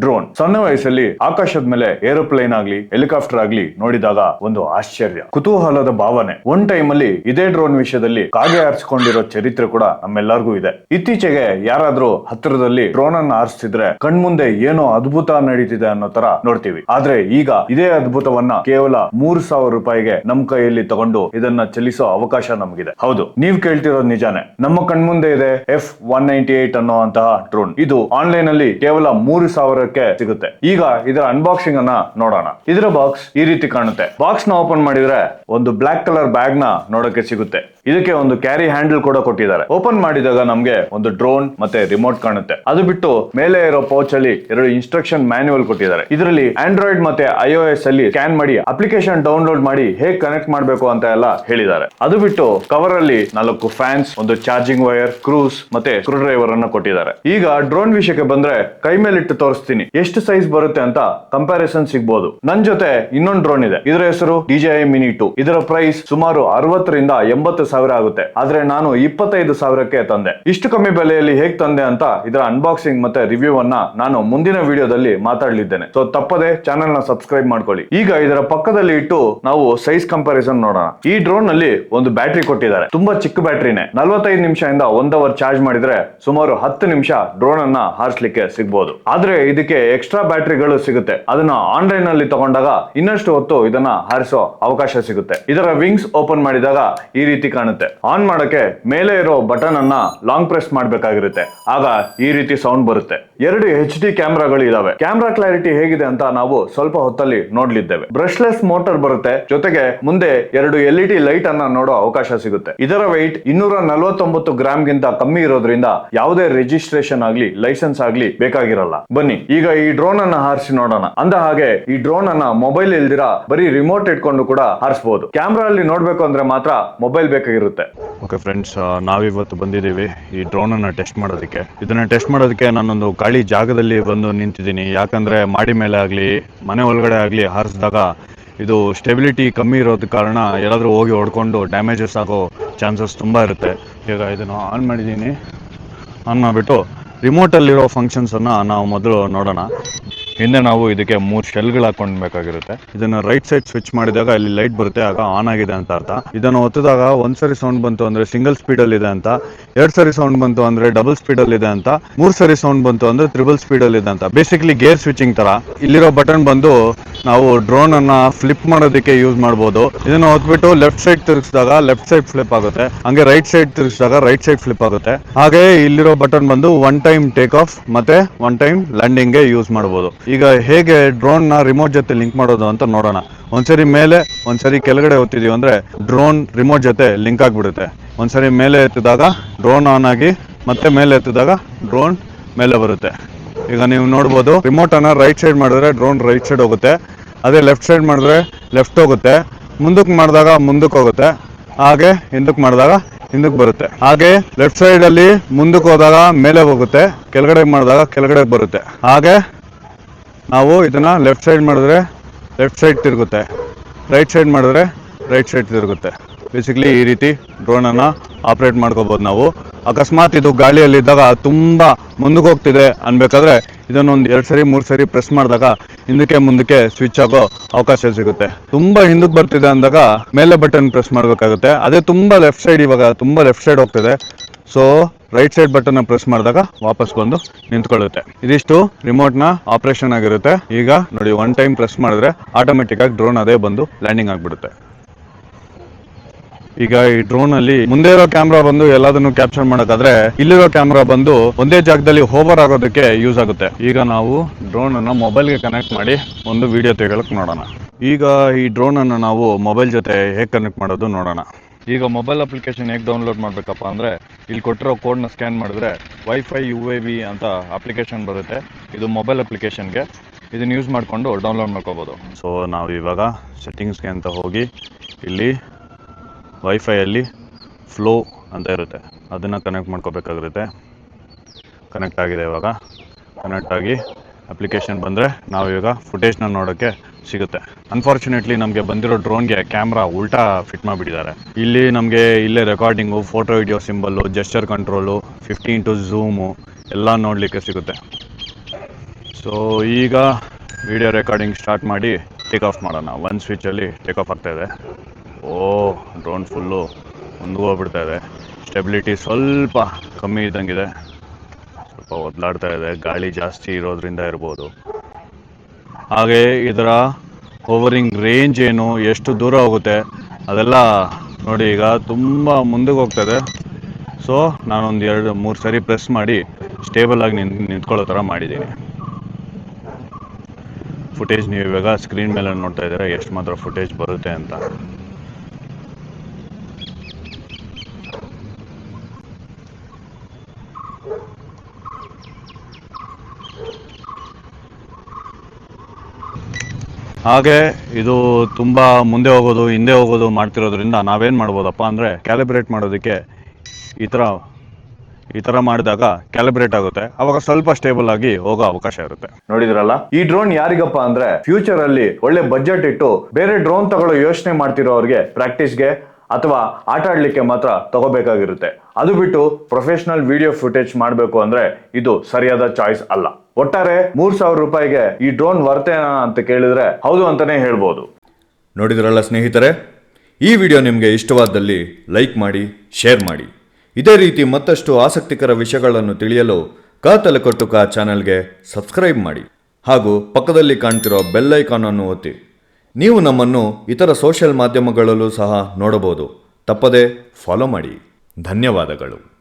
Drone. ಸಣ್ಣ ವಯಸ್ಸಲ್ಲಿ ಆಕಾಶದ ಮೇಲೆ ಏರೋಪ್ಲೇನ್ ಆಗ್ಲಿ, ಹೆಲಿಕಾಪ್ಟರ್ ಆಗ್ಲಿ ನೋಡಿದಾಗ ಒಂದು ಆಶ್ಚರ್ಯ. ಕುತೂಹಲದ ಭಾವನೆ. ಒನ್ ಟೈಮ್ ಅಲ್ಲಿ ಇದೇ ಡ್ರೋನ್ ವಿಷಯದಲ್ಲಿ ಕಾಗೆ ಆರಿಸಿಕೊಂಡಿರೋ ಚರಿತ್ರೆ ಕೂಡ ನಮ್ಮೆಲ್ಲರಿಗೂ ಇದೆ. ಇತ್ತೀಚೆಗೆ ಯಾರಾದ್ರೂ ಹತ್ತಿರದಲ್ಲಿ ಡ್ರೋನ್ ಅನ್ನ ಆರಿಸ್ತಿದ್ರೆ ಕಣ್ಮುಂದೆ ಏನೋ ಅದ್ಭುತ ನಡೀತಿದೆ ಅನ್ನೋ ತರ ನೋಡ್ತೀವಿ. ಆದ್ರೆ ಈಗ ಇದೇ ಅದ್ಭುತವನ್ನ ಕೇವಲ ಮೂರು ಸಾವಿರ ರೂಪಾಯಿಗೆ ನಮ್ ಕೈಯಲ್ಲಿ ತಗೊಂಡು ಇದನ್ನ ಚಲಿಸೋ ಅವಕಾಶ ನಮಗಿದೆ. ಹೌದು, ನೀವ್ ಕೇಳ್ತಿರೋದು ನಿಜಾನೇ. ನಮ್ಮ ಕಣ್ಮುಂದೆ ಇದೆ ಎಫ್ ಒನ್ ನೈಂಟಿ ಏಟ್ ಅಂತಹ ಡ್ರೋನ್. ಇದು ಆನ್ಲೈನ್ ಅಲ್ಲಿ ಕೇವಲ ಮೂರು ಸಾವಿರಕ್ಕೆ ಸಿಗುತ್ತೆ. ಈಗ ಇದರ ಅನ್ಬಾಕ್ಸಿಂಗ್ ಅನ್ನ ನೋಡೋಣ. ಇದರ ಬಾಕ್ಸ್ ಈ ರೀತಿ ಕಾಣುತ್ತೆ. ಬಾಕ್ಸ್ನ ಓಪನ್ ಮಾಡಿದ್ರೆ ಒಂದು ಬ್ಲಾಕ್ ಕಲರ್ ಬ್ಯಾಗ್ನ ನೋಡಕ್ಕೆ ಸಿಗುತ್ತೆ. ಇದಕ್ಕೆ ಒಂದು ಕ್ಯಾರಿ ಹ್ಯಾಂಡಲ್ ಕೂಡ ಕೊಟ್ಟಿದ್ದಾರೆ. ಓಪನ್ ಮಾಡಿದಾಗ ನಮ್ಗೆ ಒಂದು ಡ್ರೋನ್ ಮತ್ತೆ ರಿಮೋಟ್ ಕಾಣುತ್ತೆ. ಅದು ಬಿಟ್ಟು ಮೇಲೆ ಇರೋ ಪೌಚ್ ಅಲ್ಲಿ ಎರಡು ಇನ್ಸ್ಟ್ರಕ್ಷನ್ ಮ್ಯಾನ್ಯುವಲ್ ಕೊಟ್ಟಿದ್ದಾರೆ. ಇದರಲ್ಲಿ ಆಂಡ್ರಾಯ್ಡ್ ಮತ್ತೆ ಐಒಎಸ್ ಅಲ್ಲಿ ಸ್ಕ್ಯಾನ್ ಮಾಡಿ ಅಪ್ಲಿಕೇಶನ್ ಡೌನ್ಲೋಡ್ ಮಾಡಿ ಹೇಗ್ ಕನೆಕ್ಟ್ ಮಾಡಬೇಕು ಅಂತ ಎಲ್ಲ ಹೇಳಿದ್ದಾರೆ. ಅದು ಬಿಟ್ಟು ಕವರ್ ಅಲ್ಲಿ ನಾಲ್ಕು ಫ್ಯಾನ್ಸ್ ಒಂದು ಚಾರ್ಜಿಂಗ್ ವೈರ್ ಕ್ರೂಸ್ ಮತ್ತೆ ಸ್ಕ್ರೂ ಡ್ರೈವರ್ ಅನ್ನ ಕೊಟ್ಟಿದ್ದಾರೆ. ಈಗ ಡ್ರೋನ್ ವಿಷಯಕ್ಕೆ ಬಂದ್ರೆ ಕೈ ಮೇಲಿಟ್ಟು ತೋರಿಸ್ತೀನಿ. ಎಷ್ಟು ಸೈಜ್ ಬರುತ್ತೆ ಅಂತ ಕಂಪ್ಯಾರಿಸನ್ ಸಿಗ್ಬೋದು. ನನ್ ಜೊತೆ ಇನ್ನೊಂದು ಡ್ರೋನ್ ಇದೆ. ಇದರ ಹೆಸರು ಡಿಜೆ ಮಿನಿ ಟು ಇದರ ಪ್ರೈಸ್ ಸುಮಾರು ಅರವತ್ತರಿಂದ ಎಂಬತ್ತು ಸಾವಿರ ಆಗುತ್ತೆ. ಆದ್ರೆ ನಾನು ಇಪ್ಪತ್ತೈದು ಸಾವಿರಕ್ಕೆ ತಂದೆ. ಇಷ್ಟು ಕಮ್ಮಿ ಬೆಲೆಯಲ್ಲಿ ಹೇಗ್ ತಂದೆ ಅಂತ ಇದರ ಅನ್ಬಾಕ್ಸಿಂಗ್ ಮತ್ತೆ ರಿವ್ಯೂ ಅನ್ನ ನಾನು ಮುಂದಿನ ವಿಡಿಯೋದಲ್ಲಿ ಮಾತಾಡಲಿದ್ದೇನೆ. ಸೊ ತಪ್ಪದೆ ಚಾನೆಲ್ನ ಸಬ್ಸ್ಕ್ರೈಬ್ ಮಾಡ್ಕೊಳ್ಳಿ. ಈಗ ಇದರ ಪಕ್ಕದಲ್ಲಿ ಇಟ್ಟು ನಾವು ಸೈಜ್ ಕಂಪಾರಿಸನ್ ನೋಡೋಣ. ಈ ಡ್ರೋನ್ನಲ್ಲಿ ಒಂದು ಬ್ಯಾಟ್ರಿ ಕೊಟ್ಟಿದ್ದಾರೆ. ತುಂಬಾ ಚಿಕ್ಕ ಬ್ಯಾಟ್ರಿನೇ ನಲವತ್ತೈದು ನಿಮಿಷದಿಂದ ಒಂದ್ ಅವರ್ ಚಾರ್ಜ್ ಮಾಡಿದ್ರೆ ಸುಮಾರು ಹತ್ತು ನಿಮಿಷ ಡ್ರೋನ್ ಅನ್ನ ಹಾರಿಸ್ಲಿಕ್ಕೆ ಸಿಗ್ಬಹುದು ಆದ್ರೆ ಇದಕ್ಕೆ ಎಕ್ಸ್ಟ್ರಾ ಬ್ಯಾಟ್ರಿಗಳು ಸಿಗುತ್ತೆ. ಅದನ್ನ ಆನ್ಲೈನ್ನಲ್ಲಿ ತಗೊಂಡಾಗ ಇನ್ನಷ್ಟು ಹೊತ್ತು ಇದನ್ನ ಹಾರಿಸೋ ಅವಕಾಶ ಸಿಗುತ್ತೆ. ಇದರ ವಿಂಗ್ಸ್ ಓಪನ್ ಮಾಡಿದಾಗ ಈ ರೀತಿ ಕಾಣುತ್ತೆ. ಆನ್ ಮಾಡಕ್ಕೆ ಮೇಲೆ ಇರೋ ಬಟನ್ ಅನ್ನ ಲಾಂಗ್ ಪ್ರೆಸ್ ಮಾಡಬೇಕಾಗಿರುತ್ತೆ. ಆಗ ಈ ರೀತಿ ಸೌಂಡ್ ಬರುತ್ತೆ. ಎರಡು ಎಚ್ ಡಿ ಕ್ಯಾಮ್ರಾಗಳು ಇದಾವೆ ಕ್ಯಾಮ್ರಾ ಕ್ಲಾರಿಟಿ ಹೇಗಿದೆ ಅಂತ ನಾವು ಸ್ವಲ್ಪ ಹೊತ್ತಲ್ಲಿ ನೋಡ್ಲಿದ್ದೇವೆ. ಬ್ರಷ್ಲೆಸ್ ಮೋಟರ್ ಬರುತ್ತೆ. ಜೊತೆಗೆ ಮುಂದೆ ಎರಡು ಎಲ್ ಇ ಡಿ ಲೈಟ್ ಅನ್ನ ನೋಡೋ ಅವಕಾಶ ಸಿಗುತ್ತೆ. ಇದರ ವೈಟ್ ಇನ್ನೂರ ನಲವತ್ತೊಂಬತ್ತು ಗ್ರಾಮ್ ಗಿಂತ ಕಮ್ಮಿ ಇರೋದ್ರಿಂದ ಯಾವುದೇ ರಿಜಿಸ್ಟ್ರೇಷನ್ ಆಗ್ಲಿ ಲೈಸೆನ್ಸ್ ಆಗ್ಲಿ ಬೇಕಾಗಿರಲ್ಲ. ಬನ್ನಿ, ಈಗ ಈ ಡ್ರೋನ್ ಅನ್ನ ಹಾರಿಸಿ ನೋಡೋಣ. ಅಂದ ಹಾಗೆ ಈ ಡ್ರೋನ್ ಅನ್ನ ಮೊಬೈಲ್ ಇಲ್ದಿರ ಬರೀ ರಿಮೋಟ್ ಇಟ್ಕೊಂಡು ಕೂಡ ಹಾರಿಸಬಹುದು ಕ್ಯಾಮ್ರಾ ಅಲ್ಲಿ ನೋಡ್ಬೇಕು ಅಂದ್ರೆ ಮಾತ್ರ ಮೊಬೈಲ್ ಬೇಕಾಗಿರುತ್ತೆ. ಓಕೆ ಫ್ರೆಂಡ್ಸ್ ನಾವಿವತ್ತು ಬಂದಿದ್ದೀವಿ ಈ ಡ್ರೋನ್ ಅನ್ನ ಟೆಸ್ಟ್ ಮಾಡೋದಕ್ಕೆ. ಇದನ್ನ ಟೆಸ್ಟ್ ಮಾಡೋದಕ್ಕೆ ನಾನೊಂದು ಗಾಳಿ ಜಾಗದಲ್ಲಿ ಬಂದು ನಿಂತಿದ್ದೀನಿ. ಯಾಕಂದರೆ ಮಾಡಿ ಮೇಲೆ ಆಗಲಿ, ಮನೆ ಒಳಗಡೆ ಆಗಲಿ ಹಾರಿಸಿದಾಗ ಇದು ಸ್ಟೆಬಿಲಿಟಿ ಕಮ್ಮಿ ಇರೋದ ಕಾರಣ ಎಲ್ಲಾದರೂ ಹೋಗಿ ಹೊಡ್ಕೊಂಡು ಡ್ಯಾಮೇಜಸ್ ಆಗೋ ಚಾನ್ಸಸ್ ತುಂಬ ಇರುತ್ತೆ. ಈಗ ಇದನ್ನು ಆನ್ ಮಾಡಿದ್ದೀನಿ. ಆನ್ ಮಾಡಿಬಿಟ್ಟು ರಿಮೋಟಲ್ಲಿರೋ ಫಂಕ್ಷನ್ಸನ್ನು ನಾವು ಮೊದಲು ನೋಡೋಣ. ಹಿಂದೆ ನಾವು ಇದಕ್ಕೆ ಮೂರು ಶೆಲ್ಗಳು ಹಾಕೊಂಡ್ಬೇಕಾಗಿರುತ್ತೆ ಇದನ್ನ ರೈಟ್ ಸೈಡ್ ಸ್ವಿಚ್ ಮಾಡಿದಾಗ ಇಲ್ಲಿ ಲೈಟ್ ಬರುತ್ತೆ, ಆಗ ಆನ್ ಆಗಿದೆ ಅಂತ ಅರ್ಥ. ಇದನ್ನು ಒತ್ತಿದಾಗ ಒಂದ್ ಸರಿ ಸೌಂಡ್ ಬಂತು ಅಂದ್ರೆ ಸಿಂಗಲ್ ಸ್ಪೀಡ್ ಅಲ್ಲಿ ಇದೆ ಅಂತ, ಎರಡ್ ಸರಿ ಸೌಂಡ್ ಬಂತು ಅಂದ್ರೆ ಡಬಲ್ ಸ್ಪೀಡ್ ಅಲ್ಲಿ ಇದೆ ಅಂತ, ಮೂರ್ ಸರಿ ಸೌಂಡ್ ಬಂತು ಅಂದ್ರೆ ತ್ರಿಬಲ್ ಸ್ಪೀಡಲ್ಲಿ ಇದೆ ಅಂತ. ಬೇಸಿಕಲಿ ಗೇರ್ ಸ್ವಿಚಿಂಗ್ ತರ. ಇಲ್ಲಿರೋ ಬಟನ್ ಬಂದು ನಾವು ಡ್ರೋನ್ ಅನ್ನ ಫ್ಲಿಪ್ ಮಾಡೋದಕ್ಕೆ ಯೂಸ್ ಮಾಡಬಹುದು ಇದನ್ನ ಹೊತ್ಬಿಟ್ಟು ಲೆಫ್ಟ್ ಸೈಡ್ ತಿರುಗಿಸಿದಾಗ ಲೆಫ್ಟ್ ಸೈಡ್ ಫ್ಲಿಪ್ ಆಗುತ್ತೆ. ಹಂಗೆ ರೈಟ್ ಸೈಡ್ ತಿರುಗಿಸಿದಾಗ ರೈಟ್ ಸೈಡ್ ಫ್ಲಿಪ್ ಆಗುತ್ತೆ. ಹಾಗೆ ಇಲ್ಲಿರೋ ಬಟನ್ ಬಂದು ಒನ್ ಟೈಮ್ ಟೇಕ್ ಆಫ್ ಮತ್ತೆ ಒನ್ ಟೈಮ್ ಲ್ಯಾಂಡಿಂಗ್ಗೆ ಯೂಸ್ ಮಾಡಬಹುದು ಈಗ ಹೇಗೆ ಡ್ರೋನ್ನ ರಿಮೋಟ್ ಜೊತೆ ಲಿಂಕ್ ಮಾಡೋದು ಅಂತ ನೋಡೋಣ. ಒಂದ್ಸರಿ ಮೇಲೆ, ಒಂದ್ಸರಿ ಕೆಳಗಡೆ ಒತ್ತಿದೀವಿ ಅಂದ್ರೆ ಡ್ರೋನ್ ರಿಮೋಟ್ ಜೊತೆ ಲಿಂಕ್ ಆಗಿಬಿಡುತ್ತೆ. ಒಂದ್ಸರಿ ಮೇಲೆ ಎತ್ತಿದಾಗ ಡ್ರೋನ್ ಆನ್ ಆಗಿ, ಮತ್ತೆ ಮೇಲೆ ಎತ್ತಿದಾಗ ಡ್ರೋನ್ ಮೇಲೆ ಬರುತ್ತೆ. ಈಗ ನೀವು ನೋಡ್ಬೋದು ರಿಮೋಟ್ ಅನ್ನ ರೈಟ್ ಸೈಡ್ ಮಾಡಿದ್ರೆ ಡ್ರೋನ್ ರೈಟ್ ಸೈಡ್ ಹೋಗುತ್ತೆ. ಅದೇ ಲೆಫ್ಟ್ ಸೈಡ್ ಮಾಡಿದ್ರೆ ಲೆಫ್ಟ್ ಹೋಗುತ್ತೆ. ಮುಂದಕ್ಕೆ ಮಾಡಿದಾಗ ಮುಂದಕ್ಕೆ ಹೋಗುತ್ತೆ. ಹಾಗೆ ಹಿಂದಕ್ಕೆ ಮಾಡಿದಾಗ ಹಿಂದಕ್ಕೆ ಬರುತ್ತೆ. ಹಾಗೆ ಲೆಫ್ಟ್ ಸೈಡ್ ಅಲ್ಲಿ ಮುಂದಕ್ಕೆ ಹೋದಾಗ ಮೇಲೆ ಹೋಗುತ್ತೆ. ಕೆಳಗಡೆ ಮಾಡಿದಾಗ ಕೆಳಗಡೆ ಬರುತ್ತೆ. ಹಾಗೆ ನಾವು ಇದನ್ನು ಲೆಫ್ಟ್ ಸೈಡ್ ಮಾಡಿದ್ರೆ ಲೆಫ್ಟ್ ಸೈಡ್ ತಿರುಗುತ್ತೆ. ರೈಟ್ ಸೈಡ್ ಮಾಡಿದ್ರೆ ರೈಟ್ ಸೈಡ್ ತಿರುಗುತ್ತೆ. ಬೇಸಿಕಲಿ ಈ ರೀತಿ ಡ್ರೋನನ್ನು ಆಪ್ರೇಟ್ ಮಾಡ್ಕೋಬೋದು ನಾವು. ಅಕಸ್ಮಾತ್ ಇದು ಗಾಳಿಯಲ್ಲಿದ್ದಾಗ ತುಂಬ ಮುಂದಕ್ಕೆ ಹೋಗ್ತಿದೆ ಅನ್ಬೇಕಾದ್ರೆ ಇದನ್ನೊಂದು ಎರಡು ಸರಿ, ಮೂರು ಸರಿ ಪ್ರೆಸ್ ಮಾಡಿದಾಗ ಹಿಂದಕ್ಕೆ ಮುಂದಕ್ಕೆ ಸ್ವಿಚ್ ಆಗೋ ಅವಕಾಶ ಸಿಗುತ್ತೆ. ತುಂಬ ಹಿಂದಕ್ಕೆ ಬರ್ತಿದೆ ಅಂದಾಗ ಮೇಲೆ ಬಟನ್ ಪ್ರೆಸ್ ಮಾಡಬೇಕಾಗುತ್ತೆ. ಅದೇ ತುಂಬ ಲೆಫ್ಟ್ ಸೈಡ್ ಇವಾಗ, ತುಂಬ ಲೆಫ್ಟ್ ಸೈಡ್ ಹೋಗ್ತಿದೆ. So right side button press ಮಾಡಿದಾಗ ವಾಪಸ್ ಬಂದು ನಿಂತ್ಕೊಳ್ಳುತ್ತೆ. ಇದಿಷ್ಟು ರಿಮೋಟ್ನ ಆಪರೇಷನ್ ಆಗಿರುತ್ತೆ. ಈಗ ನೋಡಿ ಒನ್ ಟೈಮ್ ಪ್ರೆಸ್ ಮಾಡಿದ್ರೆ ಆಟೋಮೆಟಿಕ್ ಆಗಿ ಡ್ರೋನ್ ಅದೇ ಬಂದು ಲ್ಯಾಂಡಿಂಗ್ ಆಗಿಬಿಡುತ್ತೆ. ಈಗ ಈ ಡ್ರೋನ್ ಅಲ್ಲಿ ಮುಂದೆ ಇರೋ ಕ್ಯಾಮ್ರಾ ಬಂದು ಎಲ್ಲದನ್ನು ಕ್ಯಾಪ್ಚರ್ ಮಾಡೋದಾದ್ರೆ ಇಲ್ಲಿರೋ ಕ್ಯಾಮ್ರಾ ಬಂದು ಒಂದೇ ಜಾಗದಲ್ಲಿ ಹೋವರ್ ಆಗೋದಕ್ಕೆ ಯೂಸ್ ಆಗುತ್ತೆ. ಈಗ ನಾವು ಡ್ರೋನ್ ಅನ್ನ ಮೊಬೈಲ್ಗೆ ಕನೆಕ್ಟ್ ಮಾಡಿ ಒಂದು ವಿಡಿಯೋ ತೆಗೊಳಕ್ ನೋಡೋಣ. ಈಗ ಈ ಡ್ರೋನ್ ಅನ್ನು ನಾವು ಮೊಬೈಲ್ ಜೊತೆ ಹೇಗೆ ಕನೆಕ್ಟ್ ಮಾಡೋದು ನೋಡೋಣ. ಈಗ ಮೊಬೈಲ್ ಅಪ್ಲಿಕೇಶನ್ ಹೇಗೆ ಡೌನ್ಲೋಡ್ ಮಾಡಬೇಕಪ್ಪ ಅಂದರೆ ಇಲ್ಲಿ ಕೊಟ್ಟಿರೋ ಕೋಡ್ನ ಸ್ಕ್ಯಾನ್ ಮಾಡಿದ್ರೆ ವೈಫೈ ಯು ಎ ವಿ ಅಂತ ಅಪ್ಲಿಕೇಶನ್ ಬರುತ್ತೆ. ಇದು ಮೊಬೈಲ್ ಅಪ್ಲಿಕೇಶನ್ಗೆ ಇದನ್ನು ಯೂಸ್ ಮಾಡಿಕೊಂಡು ಡೌನ್ಲೋಡ್ ಮಾಡ್ಕೋಬೋದು. ಸೊ ನಾವು ಇವಾಗ ಸೆಟ್ಟಿಂಗ್ಸ್ಗೆ ಅಂತ ಹೋಗಿ ಇಲ್ಲಿ ವೈಫೈಯಲ್ಲಿ ಫ್ಲೋ ಅಂತ ಇರುತ್ತೆ. ಅದನ್ನು ಕನೆಕ್ಟ್ ಮಾಡ್ಕೋಬೇಕಾಗಿರುತ್ತೆ. ಕನೆಕ್ಟ್ ಆಗಿದೆ ಇವಾಗ. ಕನೆಕ್ಟ್ ಆಗಿ ಅಪ್ಲಿಕೇಶನ್ ಬಂದರೆ ನಾವು ಇವಾಗ ಫುಟೇಜ್ನ ನೋಡೋಕ್ಕೆ ಸಿಗುತ್ತೆ. ಅನ್ಫಾರ್ಚುನೇಟ್ಲಿ ನಮಗೆ ಬಂದಿರೋ ಡ್ರೋನ್ಗೆ ಕ್ಯಾಮ್ರಾ ಉಲ್ಟಾ ಫಿಟ್ ಮಾಡಿಬಿಟ್ಟಿದ್ದಾರೆ. ಇಲ್ಲಿ ನಮಗೆ ಇಲ್ಲೇ recording photo video symbol gesture control fifteen two zoom ಎಲ್ಲ ನೋಡಲಿಕ್ಕೆ ಸಿಗುತ್ತೆ. ಸೊ ಈಗ ವಿಡಿಯೋ ರೆಕಾರ್ಡಿಂಗ್ ಸ್ಟಾರ್ಟ್ ಮಾಡಿ ಟೇಕ್ ಆಫ್ ಮಾಡೋಣ. ಒನ್ ಸ್ವಿಚ್ಚಲ್ಲಿ ಟೇಕ್ ಆಫ್ ಆಗ್ತಾ ಇದೆ. ಓ ಡ್ರೋನ್ ಫುಲ್ಲು ಮುಂದೆ ಹೋಗ್ಬಿಡ್ತಾ ಇದೆ. ಸ್ಟೆಬಿಲಿಟಿ ಸ್ವಲ್ಪ ಕಮ್ಮಿ ಇದ್ದಂಗಿದೆ. ಸ್ವಲ್ಪ ಒದ್ಲಾಡ್ತಾ ಇದೆ. ಗಾಳಿ ಜಾಸ್ತಿ ಇರೋದ್ರಿಂದ ಇರ್ಬೋದು. ಹಾಗೆ ಇದರ ಓವರಿಂಗ್ ರೇಂಜ್ ಏನು ಎಷ್ಟು ದೂರ ಹೋಗುತ್ತೆ, ಅದೆಲ್ಲ ನೋಡಿ ಈಗ ತುಂಬ ಮುಂದಕ್ಕೆ ಹೋಗ್ತದೆ. ಸೊ ನಾನೊಂದು ಎರಡು, ಮೂರು ಸರಿ ಪ್ರೆಸ್ ಮಾಡಿ ಸ್ಟೇಬಲ್ ಆಗಿ ನಿಂತ್, ನಿಂತ್ಕೊಳ್ಳೋ ಥರ ಮಾಡಿದ್ದೀನಿ. ಫುಟೇಜ್ ನೀವು ಇವಾಗ ಸ್ಕ್ರೀನ್ ಮೇಲೆ ನೋಡ್ತಾ ಇದ್ದೀರಾ, ಎಷ್ಟು ಮಾತ್ರ ಫುಟೇಜ್ ಬರುತ್ತೆ ಅಂತ. ಹಾಗೆ ಇದು ತುಂಬ ಮುಂದೆ ಹೋಗೋದು, ಹಿಂದೆ ಹೋಗೋದು ಮಾಡ್ತಿರೋದ್ರಿಂದ ನಾವೇನು ಮಾಡ್ಬೋದಪ್ಪ ಅಂದರೆ ಕ್ಯಾಲಿಬ್ರೇಟ್ ಮಾಡೋದಕ್ಕೆ ಈ ಥರ ಈ ಥರ ಮಾಡಿದಾಗ ಕ್ಯಾಲಿಬ್ರೇಟ್ ಆಗುತ್ತೆ. ಅವಾಗ ಸ್ವಲ್ಪ ಸ್ಟೇಬಲ್ ಆಗಿ ಹೋಗೋ ಅವಕಾಶ ಇರುತ್ತೆ. ನೋಡಿದ್ರಲ್ಲ? ಈ ಡ್ರೋನ್ ಯಾರಿಗಪ್ಪ ಅಂದ್ರೆ ಫ್ಯೂಚರ್ ಅಲ್ಲಿ ಒಳ್ಳೆ ಬಜೆಟ್ ಇಟ್ಟು ಬೇರೆ ಡ್ರೋನ್ ತಗೊಳ್ಳೋ ಯೋಚನೆ ಮಾಡ್ತಿರೋರಿಗೆ ಪ್ರಾಕ್ಟೀಸ್ಗೆ ಅಥವಾ ಆಟ ಆಡ್ಲಿಕ್ಕೆ ಮಾತ್ರ ತಗೋಬೇಕಾಗಿರುತ್ತೆ. ಅದು ಬಿಟ್ಟು ಪ್ರೊಫೆಷನಲ್ ವಿಡಿಯೋ ಫುಟೇಜ್ ಮಾಡಬೇಕು ಅಂದ್ರೆ ಇದು ಸರಿಯಾದ ಚಾಯ್ಸ್ ಅಲ್ಲ. ಒಟ್ಟಾರೆ ಮೂರ್ ಸಾವಿರ ರೂಪಾಯಿಗೆ ಈ ಡ್ರೋನ್ ವರ್ತೇನಾ ಅಂತ ಕೇಳಿದ್ರೆ ಹೌದು ಅಂತಾನೆ ಹೇಳ್ಬೋದು. ನೋಡಿದ್ರಲ್ಲ ಸ್ನೇಹಿತರೆ? ಈ ವಿಡಿಯೋ ನಿಮಗೆ ಇಷ್ಟವಾದಲ್ಲಿ ಲೈಕ್ ಮಾಡಿ, ಶೇರ್ ಮಾಡಿ. ಇದೇ ರೀತಿ ಮತ್ತಷ್ಟು ಆಸಕ್ತಿಕರ ವಿಷಯಗಳನ್ನು ತಿಳಿಯಲು ಕಾ ತಲೆಕೊಟ್ಟು ಕಾ ಚಾನಲ್ಗೆ ಸಬ್ಸ್ಕ್ರೈಬ್ ಮಾಡಿ. ಹಾಗೂ ಪಕ್ಕದಲ್ಲಿ ಕಾಣ್ತಿರೋ ಬೆಲ್ ಐಕಾನ್ ಅನ್ನು ಒತ್ತಿ. ನೀವು ನಮ್ಮನ್ನು ಇತರ ಸೋಷಿಯಲ್ ಮಾಧ್ಯಮಗಳಲ್ಲೂ ಸಹ ನೋಡಬಹುದು. ತಪ್ಪದೆ ಫಾಲೋ ಮಾಡಿ. ಧನ್ಯವಾದಗಳು.